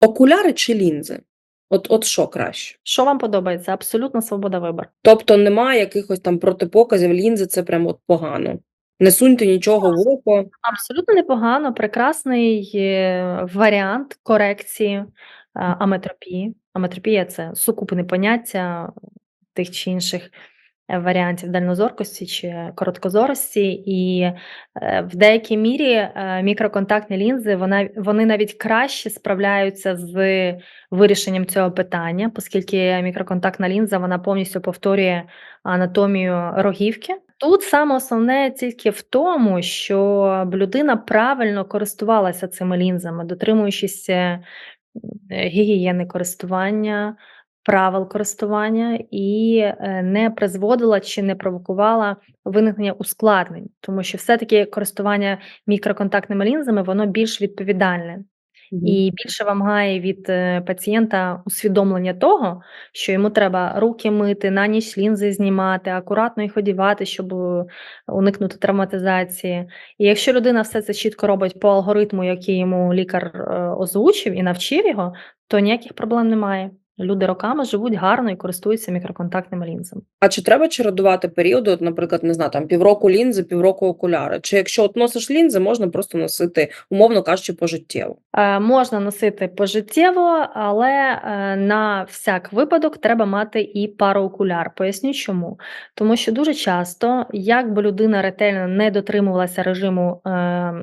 Окуляри чи лінзи? От от що краще? Що вам подобається? Абсолютно свобода вибору. Тобто немає якихось там протипоказів, лінзи це прям от погано. Не суньте нічого в око. Абсолютно непогано, прекрасний е, варіант корекції е, аметропії. Аметропія це сукупне поняття тих чи інших варіантів дальнозоркості чи короткозорості, і е, в деякій мірі е, мікроконтактні лінзи вона, вони навіть краще справляються з вирішенням цього питання, оскільки мікроконтактна лінза вона повністю повторює анатомію рогівки. Тут саме основне тільки в тому, щоб людина правильно користувалася цими лінзами, дотримуючись е, гігієни користування, правил користування і е, не призводила чи не провокувала виникнення ускладнень, тому що все-таки користування мікроконтактними лінзами воно більш відповідальне. І більше вимагає від е, пацієнта усвідомлення того, що йому треба руки мити, на ніч лінзи знімати, акуратно їх одівати, щоб уникнути травматизації. І якщо людина все це чітко робить по алгоритму, який йому лікар е, озвучив і навчив його, то ніяких проблем немає. Люди роками живуть гарно і користуються мікроконтактними лінзами. А чи треба чередувати періоди, от, наприклад, не знаю, там півроку лінзи, півроку окуляри? Чи якщо от носиш лінзи, можна просто носити, умовно кажучи, пожиттєво? Е, можна носити пожиттєво, але е, на всяк випадок треба мати і пароокуляр. Поясню чому. Тому що дуже часто, як би людина ретельно не дотримувалася режиму. Е,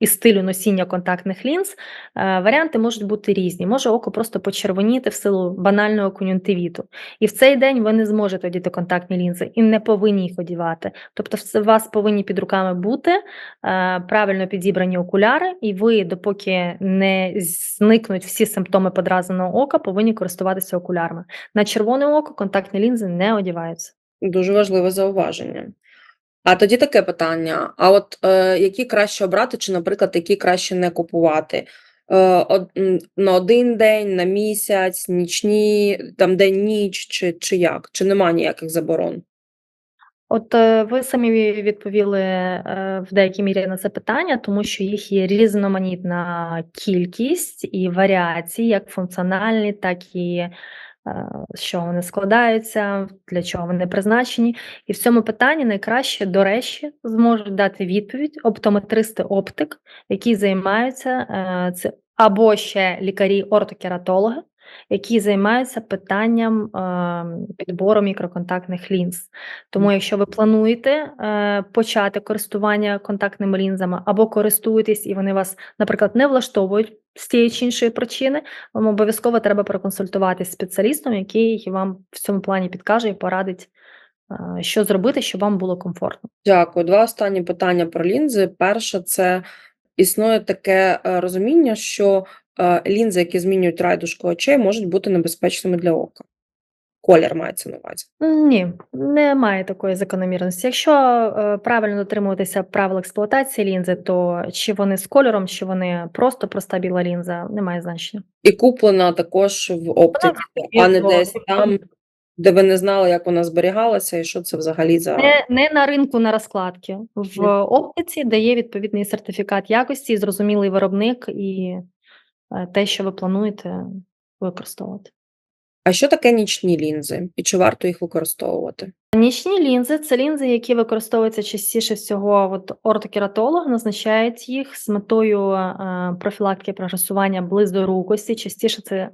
і стилю носіння контактних лінз, е, варіанти можуть бути різні. Може око просто почервоніти в силу банального кон'юнктивіту. І в цей день ви не зможете одіти контактні лінзи і не повинні їх одівати. Тобто, у вас повинні під руками бути е, правильно підібрані окуляри, і ви, допоки не зникнуть всі симптоми подразненого ока, повинні користуватися окулярами. На червоне око контактні лінзи не одіваються. Дуже важливе зауваження. А тоді таке питання: а от е, які краще обрати, чи, наприклад, які краще не купувати? Е, од, на один день, на місяць, нічні, там день ніч, чи, чи як? Чи нема ніяких заборон? От е, ви самі відповіли е, в деякій мірі на це питання, тому що їх є різноманітна кількість і варіації, як функціональні, так і е, що вони складаються, для чого вони призначені. І в цьому питанні найкраще, до речі, зможуть дати відповідь оптометристи-оптик, які займаються це або ще лікарі-ортокератологи, які займаються питанням е, підбору мікроконтактних лінз. Тому, якщо ви плануєте е, почати користування контактними лінзами або користуєтесь, і вони вас, наприклад, не влаштовують з тієї чи іншої причини, вам обов'язково треба проконсультуватися з спеціалістом, який вам в цьому плані підкаже і порадить, е, що зробити, щоб вам було комфортно. Дякую. Два останні питання про лінзи. Перше, це існує таке е, розуміння, що е, лінзи, які змінюють райдушку очей, можуть бути небезпечними для ока. Колір мається на увазі. Ні, немає такої закономірності. Якщо е, правильно дотримуватися правил експлуатації лінзи, то чи вони з кольором, чи вони просто проста біла лінза, немає значення. І куплена також в оптиці, а не десь там, де ви не знали, як вона зберігалася, і що це взагалі за Не, не на ринку на розкладки. В оптиці дає відповідний сертифікат якості, зрозумілий виробник і е, те, що ви плануєте використовувати. А що таке нічні лінзи? І чи варто їх використовувати? Нічні лінзи це лінзи, які використовуються частіше всього. От ортокератолог назначають їх з метою е, профілактики прогресування близорукості. Частіше це е,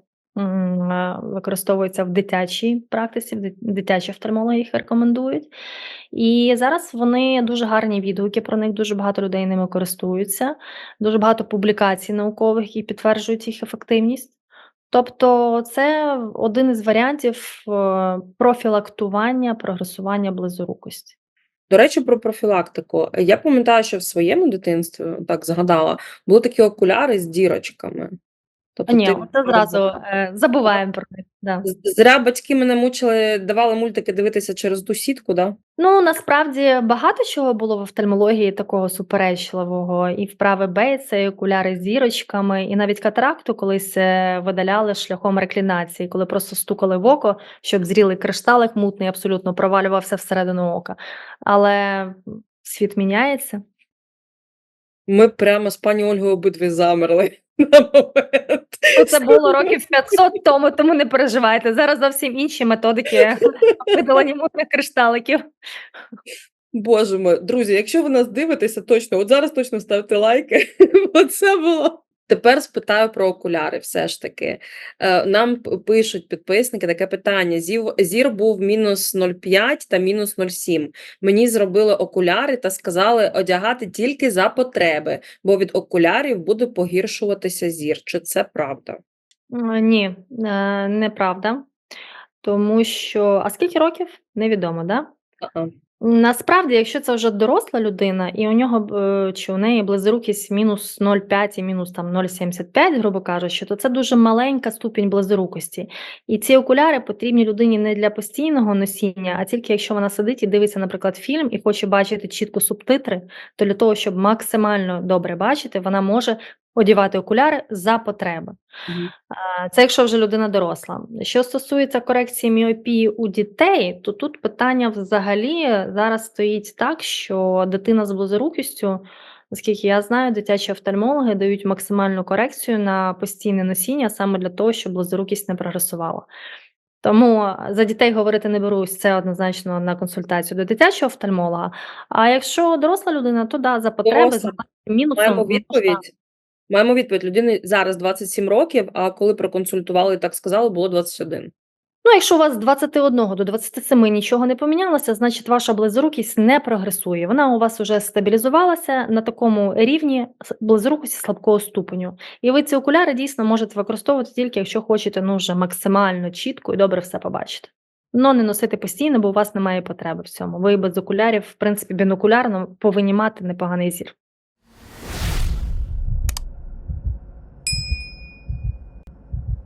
використовується в дитячій практиці, дитячі офтальмологи їх рекомендують. І зараз вони дуже гарні відгуки про них, дуже багато людей ними користуються, дуже багато публікацій наукових, які підтверджують їх ефективність. Тобто це один із варіантів е, профілактування прогресування близорукості. До речі, про профілактику. Я пам'ятаю, що в своєму дитинстві, так згадала, були такі окуляри з дірочками. Тобто Ні, ти це зразу е, забуваємо про них. Да. Зря батьки мене мучили, давали мультики дивитися через ту сітку, да? Ну насправді багато чого було в офтальмології такого суперечливого, і вправи Бейтса, і окуляри з зірочками, і навіть катаракту колись е, видаляли шляхом реклінації, коли просто стукали в око, щоб зрілий кришталик мутний абсолютно провалювався всередину ока. Але світ міняється. Ми прямо з пані Ольгою обидві замерли. На момент. Ну, це було років 500 тому, тому не переживайте. Зараз зовсім інші методики видалення мутних кришталиків. Боже мой, друзі, якщо ви нас дивитеся, точно, от зараз точно ставте лайки, бо це було. Тепер спитаю про окуляри все ж таки. Е, Нам пишуть підписники таке питання: зір, був мінус 0,5 та мінус 0,7. Мені зробили окуляри та сказали одягати тільки за потреби, бо від окулярів буде погіршуватися зір. Чи це правда? Ні, е, неправда. Тому що, а скільки років? Невідомо, да? Насправді, якщо це вже доросла людина, і у нього е, чи у неї близорукість мінус 0,5 і мінус там 0,75, грубо кажучи, то це дуже маленька ступінь близорукості. І ці окуляри потрібні людині не для постійного носіння, а тільки якщо вона сидить і дивиться, наприклад, фільм і хоче бачити чітко субтитри, то для того, щоб максимально добре бачити, вона може одягати окуляри за потреби. А, Це якщо вже людина доросла. Що стосується корекції міопії у дітей, то тут питання взагалі зараз стоїть так, що дитина з близорукістю, наскільки я знаю, дитячі офтальмологи дають максимальну корекцію на постійне носіння саме для того, щоб близорукість не прогресувала. Тому за дітей говорити не берусь, це однозначно на консультацію до дитячого офтальмолога. А якщо доросла людина, то да, за потреби, за мінусом Маємо відповідь. Маємо відповідь. Людини зараз 27 років, а коли проконсультували і так сказали, було 21. Ну, якщо у вас з 21 до 27 нічого не помінялося, значить ваша близорукість не прогресує. Вона у вас вже стабілізувалася на такому рівні близорукості слабкого ступеню. І ви ці окуляри дійсно можете використовувати тільки, якщо хочете ну, вже максимально чітко і добре все побачити. Но не носити постійно, бо у вас немає потреби в цьому. Ви без окулярів, в принципі, бінокулярно повинні мати непоганий зір.